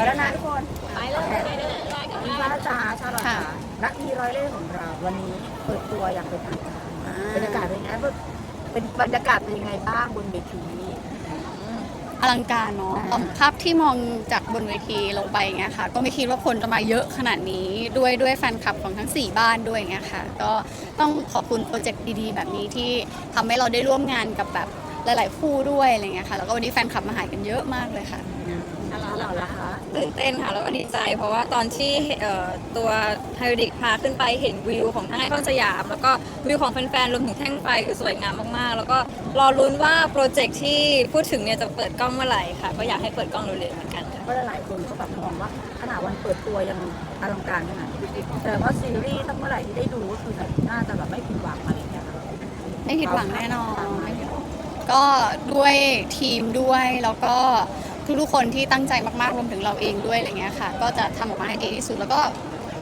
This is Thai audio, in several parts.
ไปแล้วนะทุกคนไปเลยไปเลยไปกันคุณฟ้าจ๋าชาลอตจ๋าค่ะนักมีร้อยเล่ห์ของเรา วันนี้เปิดตัวอย่างเป็นทางการบรรยากาศเป็นไงบ้างเป็นบรรยากาศเป็นยังไงบ้างบนเวทีอลังการเนาะภาพที่มองจากบนเวทีลงไปอย่างเงี้ยค่ะ ก็ไม่คิดว่าคนจะมาเยอะขนาดนี้ด้วยด้วยแฟนคลับของทั้ง 4 บ้านด้วยอย่างเงี้ยค่ะ ก็ต้องขอบคุณโปรเจกต์ดีๆ แบบนี้ที่ทำให้เราได้ร่วมงานกับแบบหลาย ๆ คู่ด้วยอะไรเงี้ยค่ะ แล้วก็วันนี้แฟนคลับมาหากันเยอะมากเลยค่ะชาลอตเราละคะ ตื่นเต้นค่ะแล้วก็ดีใจ เพราะว่าตอนที่เอ่อตัวไฮดิกพาขึ้นไปเห็นวิวของทั้งไอคอนสยาม แล้วก็วิวของแฟนๆรวมถึงแท่งไฟคือสวยงามมากๆ แล้วก็รอลุ้นว่าโปรเจกต์ที่พูดถึงเนี่ยจะเปิดกล้องเมื่อไหร่ค่ะ ก็อยากให้เปิดกล้องเร็วๆเหมือนกันค่ะเพราะหลายๆคนเขาแบบมองว่าขนาดวันเปิดตัวยังอลังการขนาดนี้แต่ว่าซีรีส์ทั้งเมื่อไหร่ที่ได้ดูก็คือแบบน่าจะแบบไม่ผิดหวังอะไรอย่างเงี้ยค่ะไม่ผิดหวังแน่นอนไม่ผิดหวังก็ด้วยทีมด้วยแล้วก็ ทุกๆคนที่ตั้งใจมากๆรวมถึงเราเองด้วยอะไรเงี้ยค่ะ ก็จะทำออกมาให้ดีที่สุดแล้วก็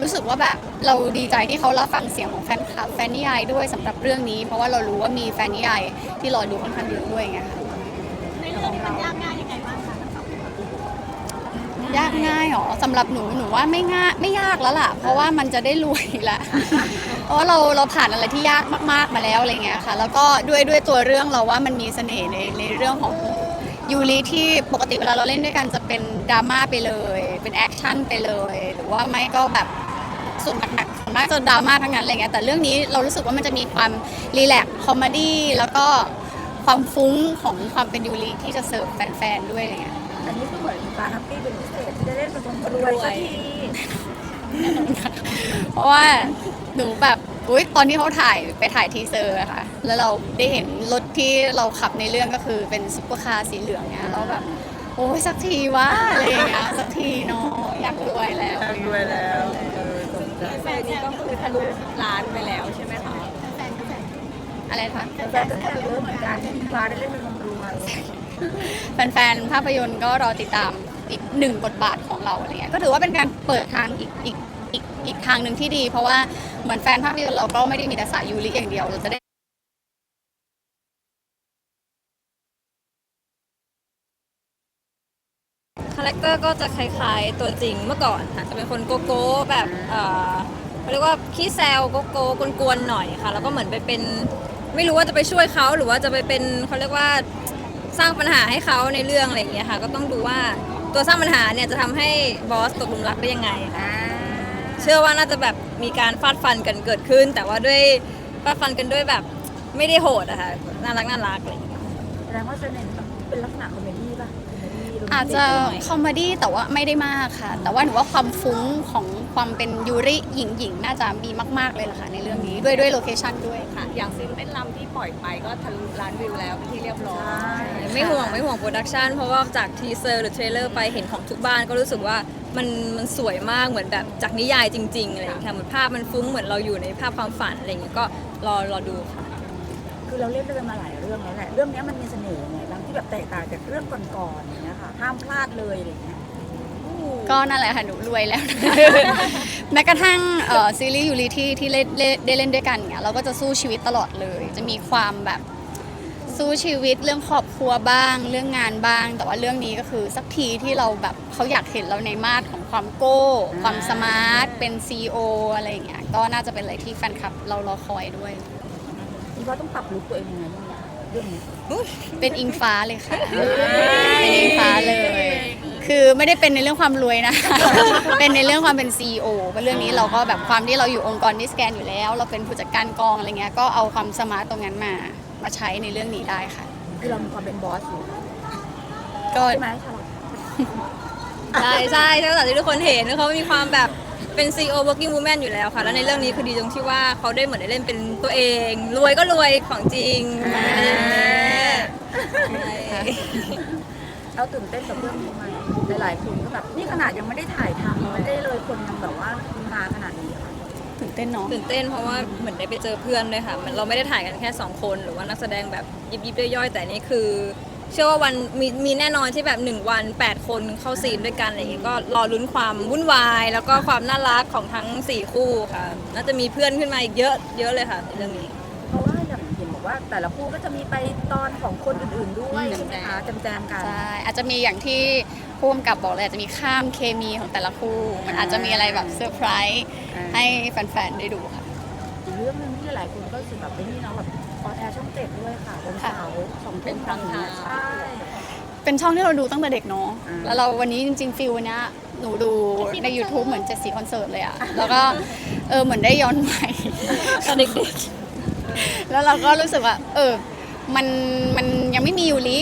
รู้สึกว่าแบบเราดีใจที่เขารับฟังเสียงของแฟนคลับแฟนนิยายด้วยสำหรับเรื่องนี้ เพราะว่าเรารู้ว่ามีแฟนนิยายที่รอดูค่อนข้างเยอะด้วยไงค่ะในเรื่องนี้มันยากง่ายยังไงบ้างคะยากง่ายหรอสำหรับหนูหนูว่าไม่ง่ายไม่ยากแล้วล่ะ เพราะว่ามันจะได้รวยละเพราะว่าเราเราผ่านอะไรที่ยากมากๆมาแล้วอะไรเงี้ยค่ะ แล้วก็ด้วยด้วยตัวเรื่องเราว่ามันมีเสน่ห์ในในเรื่องของ ยูริที่ปกติเวลาเราเล่นด้วยกันจะเป็นดราม่าไปเลย เป็นแอคชั่นไปเลย หรือว่าไม่ก็แบบส่วนหนักๆส่วนมากจะดราม่าทั้งนั้นอะไรเงี้ยแต่เรื่องนี้เรารู้สึกว่ามันจะมีความรีแลกซ์คอมเมดี้แล้วก็ความฟุ้งของความเป็นยูริที่จะเสิร์ฟแฟนๆด้วยอะไรเงี้ยอันนี้ก็เหมือนการแฮปปี้เป็นพิเศษที่ได้เล่นเป็นคนรวยสักทีเพราะว่าหนูแบบ อุ้ยตอนที่เขาถ่ายไปถ่ายทีเซอร์อะค่ะ แล้วเราได้เห็นรถที่เราขับในเรื่องก็คือเป็นซุปเปอร์คาร์สีเหลืองเนี่ยเราแบบโอ้ยสักทีวะอะไรอย่างเงี้ยสักทีเนาะอยากรวยแล้วรวยแล้วแฟนนี้ก็คือทะลุล้านไปแล้วใช่ไหมคะอะไรคะแฟนก็แค่เยอะเหมือนกันที่พี่ฟ้าได้เล่นเป็นคนรวยแฟนๆภาพยนตร์ก็รอติดตามอีกหนึ่งบทบาทของเราอะไรเงี้ยก็ถือว่าเป็นการเปิดทางอีกอีก อีกทางหนึ่งที่ดี เพราะว่าเหมือนแฟนภาพยนตร์เราก็ไม่ได้มีแต่สายยูริอย่างเดียวเราจะได้คาแรคเตอร์ก็จะคล้ายๆตัวจริงเมื่อก่อนค่ะจะเป็นคนโกโก้แบบเอ่อเขาเรียกว่าขี้แซวโกโก้กวนๆหน่อยค่ะแล้วก็เหมือนไปเป็นไม่รู้ว่าจะไปช่วยเขาหรือว่าจะไปเป็นเขาเรียกว่าสร้างปัญหาให้เขาในเรื่องอะไรอย่างเงี้ยค่ะ ก็ต้องดูว่าตัวสร้างปัญหาเนี่ยจะทำให้บอสตกหลุมรักได้ยังไงค่ะ เชื่อว่าน่าจะแบบมีการฟาดฟันกันเกิดขึ้น แต่ว่าด้วยฟาดฟันกันด้วยแบบไม่ได้โหดอะค่ะน่ารักน่ารักอะไรอย่างเงี้ย แสดงว่าจะเน้นแบบเป็นลักษณะคอมเมดี้ป่ะคอมเมดี้โรแมนติกอาจจะคอมเมดี้แต่ว่าไม่ได้มากค่ะ แต่ว่าหนูว่าความฟุ้งของความเป็นยูริหญิงหญิงๆน่าจะมีมากๆเลยล่ะค่ะในเรื่องนี้ด้วยด้วยโลเคชั่นด้วยค่ะ อย่างซีนเต้นรำที่ปล่อยไปก็ทะลุล้านวิวแล้วเป็นที่เรียบร้อยไม่ห่วงไม่ห่วงโปรดักชันเพราะว่าจากทีเซอร์หรือเทรลเลอร์ไปเห็นของทุกบ้านก็รู้สึกว่า มันมันสวยมากเหมือนแบบจากนิยายจริงๆอะไรอย่างเงี้ยค่ะเหมือนภาพมันฟุ้งเหมือนเราอยู่ในภาพความฝันอะไรอย่างเงี้ยก็รอรอดูค่ะ คือเราเล่นด้วยกันมาหลายเรื่องแล้วแหละเรื่องเนี้ยมันมีเสน่ห์ยังไงบ้างที่แบบแตกต่างจากเรื่องก่อนๆอย่างเงี้ยค่ะห้ามพลาดเลยอะไรอย่างเงี้ยก็นั่นแหละค่ะหนูรวยแล้ว แม้กระทั่งเอ่อซีรีส์ยูริที่ที่เล่นเล่นได้เล่นด้วยกันเนี่ยเราก็จะสู้ชีวิตตลอดเลย จะมีความแบบ สู้ชีวิตเรื่องครอบครัวบ้าง เรื่องงานบ้าง แต่ว่าเรื่องนี้ก็คือสักทีที่เราแบบเขาอยากเห็นเราในมาตรของความโก้ ความสมาร์ท เป็นซีออะไรอย่างเงี้ยก็น่าจะเป็นอะไรที่แฟนคลับเรารอคอยด้วยพี่ว่าต้องปรับลุคตัวเองยังไงบ้างเนี่ยเรื่องนี้เป็นอิงฟ้าเลยค่ะ เป็นอิงฟ้าเลย คือไม่ได้เป็นในเรื่องความรวยนะ เป็นในเรื่องความเป็น CEO เพราะเรื่องนี้เราก็แบบความที่เราอยู่องค์กรนิสแกนอยู่แล้ว เราเป็นผู้จัดการกองอะไรเงี้ย ก็เอาความสมาร์ตตรงนั้นมา มาใช้ในเรื่องนี้ได้ค่ะ คือเรามีความเป็นบอสอยู่ก็ ใช่ไหมชาลอตใช่ใช่ใช่แต่ที่ทุกคนเห็นเขามีความแบบเป็น CEO working woman อยู่แล้วค่ะ แล้วในเรื่องนี้คือดีตรงที่ว่าเขาได้เหมือนได้เล่นเป็นตัวเอง รวยก็รวยของจริงใช่เราตื่นเต้นกับเรื่องนี้ไหมหลายๆคนก็แบบนี่ขนาดยังไม่ได้ถ่ายทำไม่ได้เลยคนยังแบบว่าคุณมาขนาดนี้ค่ะตื่น เต้นเนาะตื่นเต้นเพราะว่าเหมือนได้ไปเจอเพื่อนด้วยค่ะเหมือนเราไม่ได้ถ่ายกันแค่ 2 คนหรือว่านักแสดงแบบยิบยิบๆย่อยๆแต่นี่คือ เชื่อว่าวันมีมีแน่นอนที่แบบ 1 วัน 8 คนเข้าซีนด้วยกันอะไรอย่างเงี้ยก็รอลุ้นความวุ่นวาย แล้วก็ความน่ารักของทั้ง 4 คู่ค่ะน่าจะมีเพื่อนขึ้นมาอีกเยอะเยอะเลยค่ะในเรื่องนี้ เพราะว่าอย่างเห็นบอกว่าแต่ละคู่ก็จะมีไปตอนของคนอื่นๆด้วยใช่ไหมคะแจมๆกัน ใช่อาจจะมีอย่างที่ พ่วงกับบอกเลยอาจจะมีข้ามเคมีของแต่ละคู่ มันอาจจะมีอะไรแบบเซอร์ไพรส์ให้แฟนๆได้ดูค่ะ อีกเรื่องหนึงที่หลายคนก็รู้สึกแบบเป็นนี่เนาะแบบออนแอร์ช่องเจ็ดด้วยค่ะวันเสาร์สองทุ่มครั้งนี้ใช่ เป็นช่องที่เราดูตั้งแต่เด็กเนาะอ่าแล้วเราวันนี้จริงๆฟิลวันเนี้ยหนูดูใน YouTube เหมือนเจ็ดสีคอนเสิร์ตเลยอะแล้วก็เออเหมือนได้ย้อนใหม่ตอนเด็กๆ แล้วเราก็รู้สึกว่า เออ มันมันยังไม่มียูริ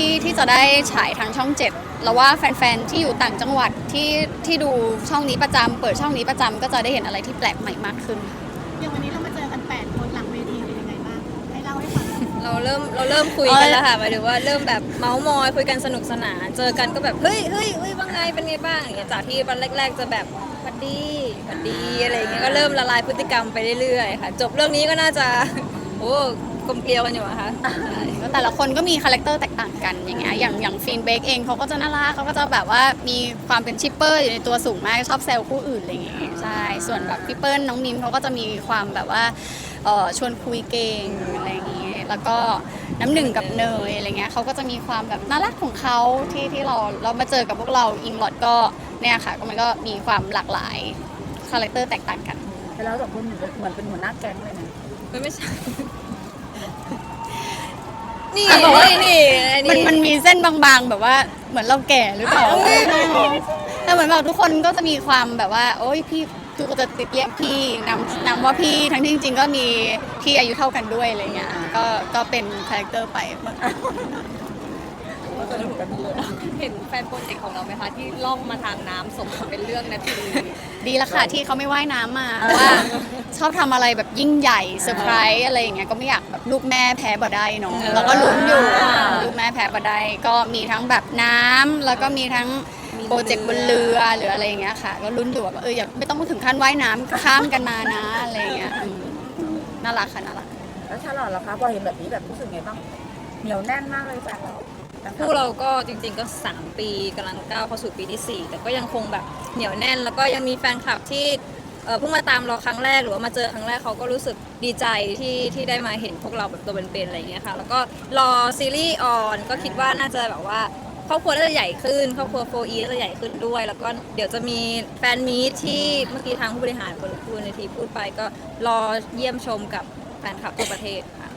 ที่ที่จะได้ฉายทางช่องเจ็ดเราว่าแฟนๆ ที่อยู่ต่างจังหวัดที่ที่ดูช่องนี้ประจำเปิดช่องนี้ประจำก็จะได้เห็นอะไรที่แปลกใหม่มากขึ้น อย่างวันนี้เรามาเจอกันแปดคนหลังเวทีเป็นยังไงบ้าง ให้เล่าให้ฟังหน่อยเราเริ่มเราเริ่มคุยกันแล้วค่ะหมายถึงว่าเริ่มแบบเมาส์มอยคุยกันสนุกสนาน เจอกันก็แบบเฮ้ยเฮ้ยเฮ้ยว่าไงเป็นไงบ้างอย่างเงี้ยจากที่วันแรก ๆ จะแบบหวัดดีหวัดดีอะไรอย่างเงี้ยก็เริ่มละลายพฤติกรรมไปเรื่อยๆค่ะ จบเรื่องนี้ก็น่าจะ โอ้ กลมเกลียวกันอยู่อะค่ะใช่แล้วแต่ละคนก็มีคาแรคเตอร์แตกต่างกันอย่างเงี้ยอย่างอย่างฟีนเบกเองเขาก็จะน่ารักเขาก็จะแบบว่ามีความเป็นชิปเปอร์อยู่ในตัวสูงมากชอบแซวคู่อื่นอะไรอย่างเงี้ยใช่ส่วนแบบพี่เปิ้ลน้องมิมเขาก็จะมีความแบบว่าเอ่อชวนคุยเก่งอะไรอย่างเงี้ยแล้วก็น้ำหนึ่งกับเนยอะไรเงี้ยเขาก็จะมีความแบบน่ารักของเขาที่ที่เราเรามาเจอกับพวกเราอิงลอดก็เนี่ยค่ะก็มันก็มีความหลากหลายคาแรคเตอร์แตกต่างกัน แต่แล้วสองคนเหมือนเป็นหัวหน้าแก๊งเลยนะมันไม่ใช่ นี่นี่นี่อันมันนี้มันมีเส้นบางๆ แบบว่าเหมือนเราแก่หรือเปล่าแต่เหมือนแบบทุกคนก็จะมีความแบบว่า โอ้ยพี่ทุกคนจะติดเรียกพี่นำนำว่าพี่ทั้งที่จริงๆก็มีพี่อายุเท่ากันด้วยอะไรเงี้ยก็ก็เป็นคาแรคเตอร์ไป เห็นแฟนโปรเจกต์ของเราไหมคะ ที่ล่องมาทางน้ำสมกับเป็นเรื่องนาที ดีละค่ะที่เขาไม่ว่ายน้ำมาเพราะว่า ชอบทำอะไรแบบยิ่งใหญ่เซอร์ไพรส์อะไรอย่างเงี้ยก็ไม่อยากแบบลูกแม่แพ้บ่ได้เนาะแล้วก็ลุ้นอยู่ลูกแม่แพ้บ่ได้ก็มีทั้งแบบน้ำแล้วก็มีทั้งโปรเจกต์บนเรือหรืออะไรอย่างเงี้ยค่ะก็ลุ้นอยู่แบบเอออย่าไม่ต้องถึงขั้นว่ายน้ำข้ามกันมานะอะไรอย่างเงี้ยอืมน่ารักค่ะน่ารัก แล้วชาลอตล่ะคะพอเห็นแบบนี้แบบรู้สึกไงบ้างเหนียวแน่นมากเลยแฟนเราพวกเราก็จริง ๆ ก็ 3 ปีกำลังก้าวเข้าสู่ปีที่ 4 แต่ก็ยังคงแบบเหนียวแน่น แล้วก็ยังมีแฟนคลับที่เอ่อเพิ่งมาตามเราครั้งแรกหรือว่ามาเจอครั้งแรกเขาก็รู้สึกดีใจที่ที่ได้มาเห็นพวกเราแบบตัวเป็นๆอะไรอย่างเงี้ยค่ะ แล้วก็รอซีรีส์ออนก็คิดว่าน่าจะแบบว่าครอบครัวน่าจะใหญ่ขึ้นครอบครัวโฟอีน่าจะใหญ่ขึ้นด้วย แล้วก็เดี๋ยวจะมีแฟนมีตที่เมื่อกี้ทางผู้บริหารคนพูดในทีพูดไปก็รอเยี่ยมชมกับแฟนคลับทั่วประเทศค่ะ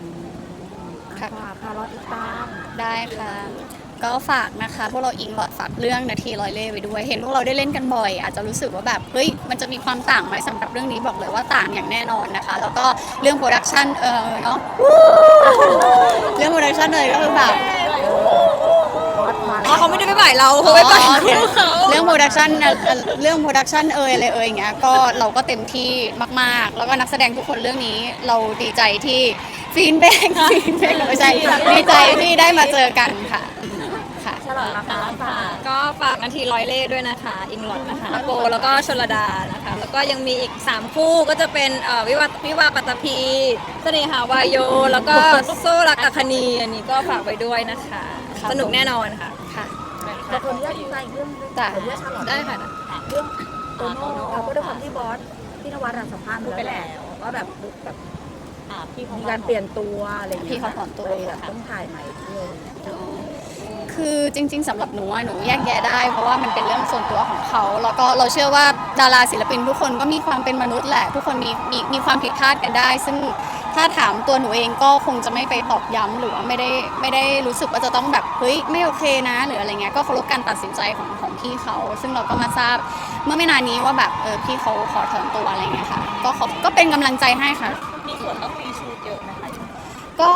ค่ะ ค่ะรอติดตาม ได้ค่ะ ก็ฝากนะคะ พวกเราอิงหลอดฝากเรื่องนาทีร้อยเล่ห์ไปด้วย เห็นพวกเราได้เล่นกันบ่อย อาจจะรู้สึกว่าแบบเฮ้ยมันจะมีความต่างไหมสำหรับเรื่องนี้บอกเลยว่าต่างอย่างแน่นอนนะคะ แล้วก็เรื่องโปรดักชันเออเนาะเรื่องโปรดักชันเลยก็คือแบบอ๋อเขาไม่ได้ไปบ่ายเราเขาไปบ่ายอ๋อโอเคเขาเรื่องโปรดักชันเรื่องโปรดักชันเอยอะไรเอยอย่างเงี้ยก็เราก็เต็มที่มาก ๆ แล้วก็นักแสดงทุกคนเรื่องนี้เราดีใจที่ฟีนแบงฟีนแบงไม่ใช่ดีใจที่ได้มาเจอกันค่ะ ค่ะชาลอตนะคะฝาก ก็ฝากนาทีร้อยเล่ห์ด้วยนะคะ อิงหลอดนะคะโบแล้วก็ชลดานะคะ แล้วก็ยังมีอีก 3 คู่ก็จะเป็นเอ่อวิวาวิวาปัตตภีเสน่หาวายโย แล้วก็โซรักอัคคณีอันนี้ก็ฝากไว้ด้วยนะคะครับสนุกแน่นอนค่ะค่ะแต่คนที่ทิ้งไปอีกเรื่องนึงจ้ะขออนุญาตชาลอตได้ค่ะ เรื่องโตโน่เราก็ด้วยความที่บอสพี่นวัดอะสัมภาษณ์ไปแล้วว่าแบบแบบมีการเปลี่ยนตัวอะไรอย่างเงี้ยพี่เขาถอนตัวเลยแบบต้องถ่ายใหม่ด้วย คือจริง ๆสำหรับหนูอะหนูแยกแยะได้ เพราะว่ามันเป็นเรื่องส่วนตัวของเขา แล้วก็เราเชื่อว่าดาราศิลปินทุกคนก็มีความเป็นมนุษย์แหละ ทุกคนมีมีมีความผิดพลาดกันได้ ซึ่งถ้าถามตัวหนูเองก็คงจะไม่ไปตอกย้ำหรือว่าไม่ได้ไม่ได้รู้สึกว่าจะต้องแบบเฮ้ยไม่โอเคนะ หรืออะไรเงี้ยก็เคารพการตัดสินใจของของพี่เขา ซึ่งเราก็มาทราบเมื่อไม่นานนี้ว่าแบบเออพี่เขาขอถอนตัวอะไรเงี้ยค่ะก็ขอก็เป็นกำลังใจให้ค่ะมีส่วนต้องรีชูดเยอะไหมคะ ก็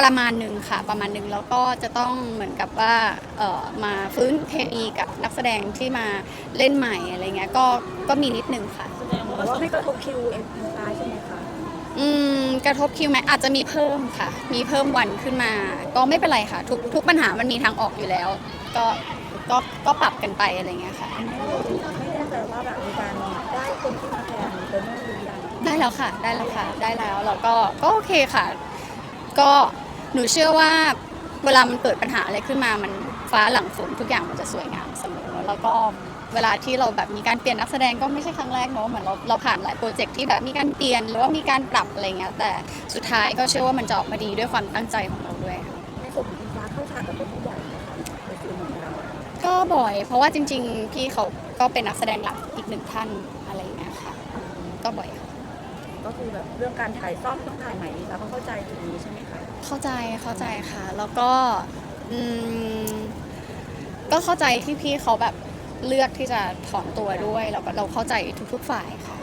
ประมาณหนึ่งค่ะประมาณหนึ่งแล้วก็จะต้องเหมือนกับว่าเอ่อมาฟื้นเคมีกับนักแสดงที่มาเล่นใหม่อะไรเงี้ยก็ก็มีนิดนึงค่ะ แต่ว่าไม่กระทบคิวเอ็นไลน์ใช่ไหมคะอืมกระทบคิวไหมอาจจะมีเพิ่มค่ะ มีเพิ่มวันขึ้นมา ก็ไม่เป็นไรค่ะ ทุกทุกปัญหามันมีทางออกอยู่แล้ว ก็ก็ก็ปรับกันไปอะไรเงี้ยค่ะ ไม่แน่ใจว่าแบบมีการได้คนที่มาแทนโตโน่หรือยัง ได้แล้วค่ะ ได้แล้วค่ะ ได้แล้ว แล้วก็ก็โอเคค่ะ ก็หนูเชื่อว่าเวลามันเกิดปัญหาอะไรขึ้นมามันฟ้าหลังฝนทุกอย่างมันจะสวยงามเสมอแล้วก็เวลาที่เราแบบมีการเปลี่ยนนักแสดงก็ไม่ใช่ครั้งแรกเนาะเหมือนเราเราผ่านหลายโปรเจกต์ที่แบบมีการเปลี่ยนหรือว่ามีการปรับอะไรเงี้ยแต่สุดท้ายก็เชื่อว่ามันจะออกมาดีด้วยความตั้งใจของเราด้วยค่ะในส่วนของคุณฟ้าเข้าฉากกับเป็นผู้ใหญ่ไหมคะในส่วนของเราก็ก็บ่อย เพราะว่าจริง ๆ พี่เขาก็เป็นนักแสดงหลักอีกหนึ่งท่านอะไรอย่างเงี้ยค่ะก็บ่อยค่ะก็คือแบบเรื่องการถ่ายซ่อมต้องถ่ายใหม่เราก็เข้าใจตรงนี้ใช่ไหมคะ เข้าใจเข้าใจค่ะ แล้วก็อืมก็เข้าใจที่พี่เขาแบบเลือกที่จะถอนตัวด้วยแล้วก็เราเข้าใจทุกๆฝ่ายค่ะ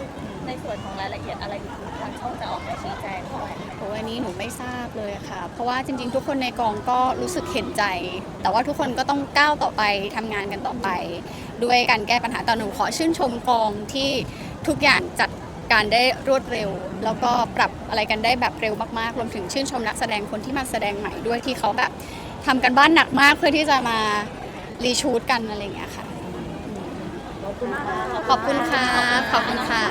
ในส่วนของรายละเอียดอะไรอีกทางช่องจะออกมาชี้แจงเท่าไหร่โอ้อันนี้หนูไม่ทราบเลยค่ะ เพราะว่าจริง ๆ ทุกคนในกองก็รู้สึกเห็นใจ แต่ว่าทุกคนก็ต้องก้าวต่อไปทำงานกันต่อไป ด้วยการแก้ปัญหาแต่หนูขอชื่นชมกองที่ทุกอย่างจัด การได้รวดเร็ว แล้วก็ปรับอะไรกันได้แบบเร็วมากๆ รวมถึงชื่นชมนักแสดงคนที่มาแสดงใหม่ด้วยที่เขาแบบทำกันบ้านหนักมากเพื่อที่จะมารีชูดกันอะไรอย่างเงี้ยค่ะ ขอบคุณมากขอบคุณค่ะ ขอบคุณค่ะ